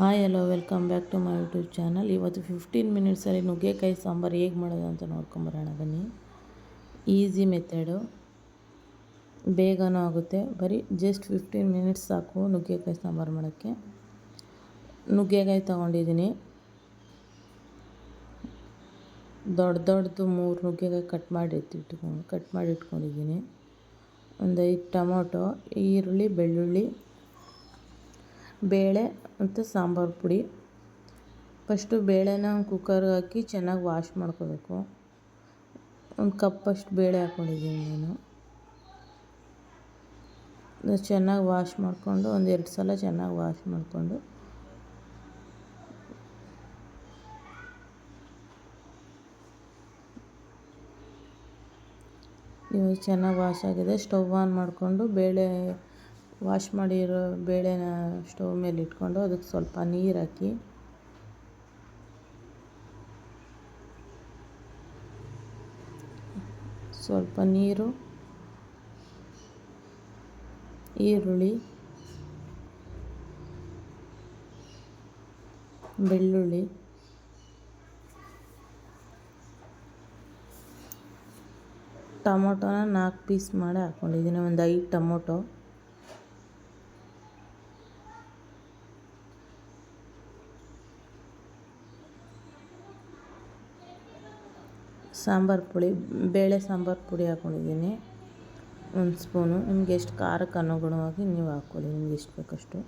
Hi hello, welcome back to my YouTube channel. ಇವತ್ತು fifteen ಮಿನಿಟ್ಸಲ್ಲಿ ನುಗ್ಗೆಕಾಯಿ ಸಾಂಬಾರು ಹೇಗೆ ಮಾಡೋದು ಅಂತ ನೋಡ್ಕೊಂಬರೋಣ ಬನ್ನಿ. ಈಸಿ ಮೆಥಡು ಬೇಗನೂ ಆಗುತ್ತೆ. ಬರೀ ಜಸ್ಟ್ ಫಿಫ್ಟೀನ್ ಮಿನಿಟ್ಸ್ ಸಾಕು ನುಗ್ಗೆಕಾಯಿ ಸಾಂಬಾರು ಮಾಡೋಕ್ಕೆ. ನುಗ್ಗೆಕಾಯಿ ತೊಗೊಂಡಿದ್ದೀನಿ. ದೊಡ್ಡ ದೊಡ್ಡದು ಮೂರು ನುಗ್ಗೆಕಾಯಿ ಕಟ್ ಮಾಡಿ ಇಟ್ಕೊಂಡು ಕಟ್ ಮಾಡಿ ಇಟ್ಕೊಂಡಿದ್ದೀನಿ. ಒಂದು ಐದು ಟೊಮೊಟೊ, ಈರುಳ್ಳಿ, ಬೆಳ್ಳುಳ್ಳಿ ಬೇಳೆ ಮತ್ತು ಸಾಂಬಾರು ಪುಡಿ. ಫಸ್ಟು ಬೇಳೆನ ಕುಕ್ಕರ್ಗೆ ಹಾಕಿ ಚೆನ್ನಾಗಿ ವಾಶ್ ಮಾಡ್ಕೋಬೇಕು. ಒಂದು ಕಪ್ಪಷ್ಟು ಬೇಳೆ ಹಾಕ್ಕೊಂಡಿದ್ದೀನಿ ನಾನು. ಚೆನ್ನಾಗಿ ವಾಶ್ ಮಾಡಿಕೊಂಡು ಒಂದು ಎರಡು ಸಲ ಚೆನ್ನಾಗಿ ವಾಶ್ ಮಾಡಿಕೊಂಡು. ಇವಾಗ ಚೆನ್ನಾಗಿ ವಾಶ್ ಆಗಿದೆ. ಸ್ಟವ್ ಆನ್ ಮಾಡಿಕೊಂಡು ಬೇಳೆ ವಾಶ್ ಮಾಡಿರೋ ಬೇಳೆನ ಸ್ಟವ್ ಮೇಲೆ ಇಟ್ಕೊಂಡು ಅದಕ್ಕೆ ಸ್ವಲ್ಪ ನೀರು ಹಾಕಿ. ಸ್ವಲ್ಪ ನೀರು, ಈರುಳ್ಳಿ, ಬೆಳ್ಳುಳ್ಳಿ, ಟೊಮೊಟೊನ ನಾಲ್ಕು ಪೀಸ್ ಮಾಡಿ ಹಾಕ್ಕೊಂಡಿದ್ದೀನಿ ಒಂದು ಐದು ಟೊಮೊಟೊ. ಸಾಂಬಾರು ಪುಡಿ, ಬೇಳೆ ಸಾಂಬಾರು ಪುಡಿ ಹಾಕ್ಕೊಂಡಿದ್ದೀನಿ ಒಂದು ಸ್ಪೂನು. ನಿಮಗೆ ಎಷ್ಟು ಖಾರಕ್ಕೆ ಅನುಗುಣವಾಗಿ ನೀವು ಹಾಕ್ಕೊಳ್ಳಿ ನಿಮ್ಗೆ ಎಷ್ಟು ಬೇಕಷ್ಟು.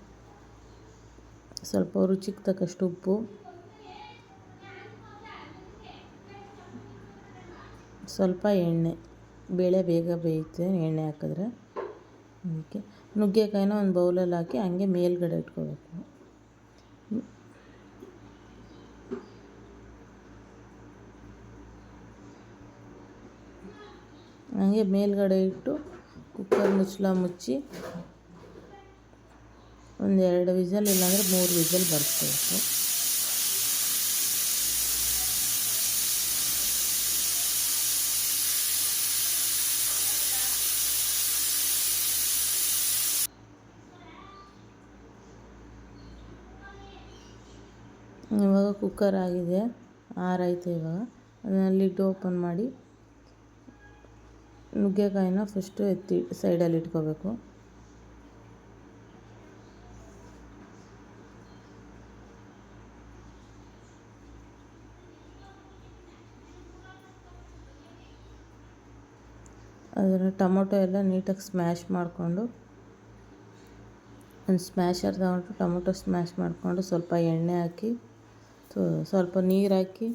ಸ್ವಲ್ಪ ರುಚಿಗೆ ತಕ್ಕಷ್ಟು ಉಪ್ಪು. ಸ್ವಲ್ಪ ಎಣ್ಣೆ. ಬೇಳೆ ಬೇಗ ಬೇಯುತ್ತೆ ಎಣ್ಣೆ ಹಾಕಿದ್ರೆ ಅದಕ್ಕೆ ನುಗ್ಗೆಕಾಯಿನ ಒಂದು ಬೌಲಲ್ಲಿ ಹಾಕಿ, ಹಂಗೆ ಮೇಲ್ಗಡೆ ಇಟ್ಕೋಬೇಕು. ಹಂಗೆ ಮೇಲ್ಗಡೆ ಇಟ್ಟು ಕುಕ್ಕರ್ ಮುಚ್ಚಳ ಮುಚ್ಚಿ ಒಂದು ಎರಡು ವಿಸಲ್ ಇಲ್ಲಾಂದರೆ ಮೂರು ವಿಸಲ್ ಬರ್ಸ್ಕೋಬೇಕು ಇವಾಗ ಕುಕ್ಕರ್ ಆಗಿದೆ ಆರೈತೆ ಇವಾಗ. ಅದನ್ನ ಲಿಡ್ ಓಪನ್ ಮಾಡಿ ನುಗ್ಗೆಕಾಯಿನ ಫಸ್ಟು ಎತ್ತಿ ಸೈಡಲ್ಲಿ ಇಟ್ಕೋಬೇಕು. ಅದನ್ನು ಟೊಮೊಟೊ ಎಲ್ಲ ನೀಟಾಗಿ ಸ್ಮ್ಯಾಶ್ ಮಾಡಿಕೊಂಡು, ಒಂದು ಸ್ಮ್ಯಾಶರ್ ತಗೊಂಡು ಟೊಮೊಟೊ ಸ್ಮ್ಯಾಶ್ ಮಾಡಿಕೊಂಡು ಸ್ವಲ್ಪ ಎಣ್ಣೆ ಹಾಕಿ ಸ್ವಲ್ಪ ನೀರು ಹಾಕಿ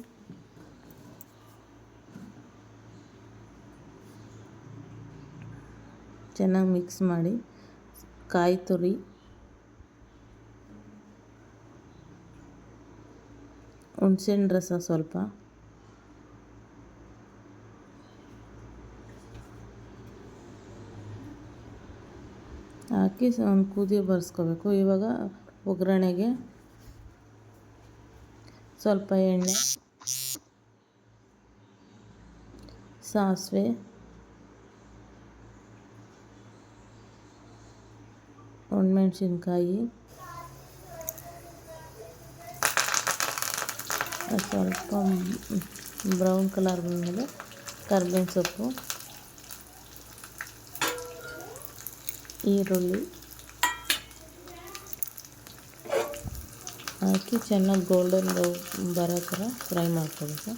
ಚೆನ್ನಾಗಿ ಮಿಕ್ಸ್ ಮಾಡಿ ಕಾಯಿ ತುರಿ. ಹುಣ್ಸೆಣ್ ರಸ ಸ್ವಲ್ಪ. ಹಾಕಿ ಒಂದು ಕುದಿ ಬರ್ಸ್ಕೋಬೇಕು. ಇವಾಗ ಒಗ್ಗರಣೆಗೆ ಸ್ವಲ್ಪ ಎಣ್ಣೆ, ಸಾಸಿವೆ ಒಣಮೆಣ್ಸಿನ್ಕಾಯಿ ಸ್ವಲ್ಪ ಬ್ರೌನ್ ಕಲರ್ ಬಂದಮೇಲೆ ಕರ್ಬೇವಿನ ಸೊಪ್ಪು ಈರುಳ್ಳಿ ಹಾಕಿ ಚೆನ್ನಾಗಿ ಗೋಲ್ಡನ್ ಬರೋ ಥರ ಫ್ರೈ ಮಾಡ್ಕೋಬೇಕು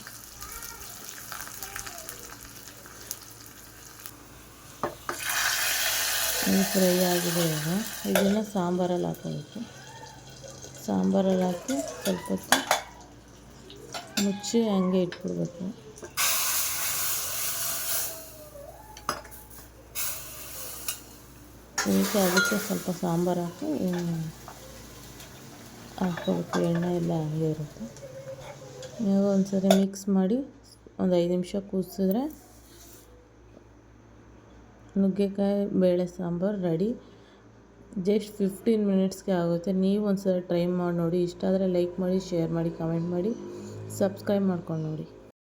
ಫ್ರೈ ಆಗಿದೆ ಈಗ ಇದನ್ನು ಸಾಂಬಾರಲ್ಲಿ ಹಾಕೋಬೇಕು. ಸಾಂಬಾರಲ್ಲಿ ಹಾಕಿ ಸ್ವಲ್ಪ ಹೊತ್ತು ಮುಚ್ಚಿ ಹಂಗೆ ಇಟ್ಬಿಡ್ಬೇಕು. ಇದಕ್ಕೆ ಅದಕ್ಕೆ ಸ್ವಲ್ಪ ಸಾಂಬಾರು ಹಾಕಿ ಹಾಕ್ಕೊಬೇಕು ಎಣ್ಣೆ ಎಲ್ಲ ಹಂಗೆ ಇರುತ್ತೆ. ಇವಾಗ ಒಂದು ಮಿಕ್ಸ್ ಮಾಡಿ ಒಂದು ಐದು ನಿಮಿಷ ಕೂಸಿದ್ರೆ ನುಗ್ಗೆಕಾಯಿ, ಬೇಳೆ ಸಾಂಬಾರು ರೆಡಿ ಜಸ್ಟ್ ಫಿಫ್ಟೀನ್ ಮಿನಿಟ್ಸ್ಗೆ ಆಗುತ್ತೆ. ನೀವು ಒಂದು ಸಲ ಟ್ರೈ ಮಾಡಿ ನೋಡಿ. ಇಷ್ಟ ಆದರೆ ಲೈಕ್ ಮಾಡಿ ಶೇರ್ ಮಾಡಿ ಕಮೆಂಟ್ ಮಾಡಿ. ಸಬ್ಸ್ಕ್ರೈಬ್ ಮಾಡ್ಕೊಂಡು ನೋಡಿ.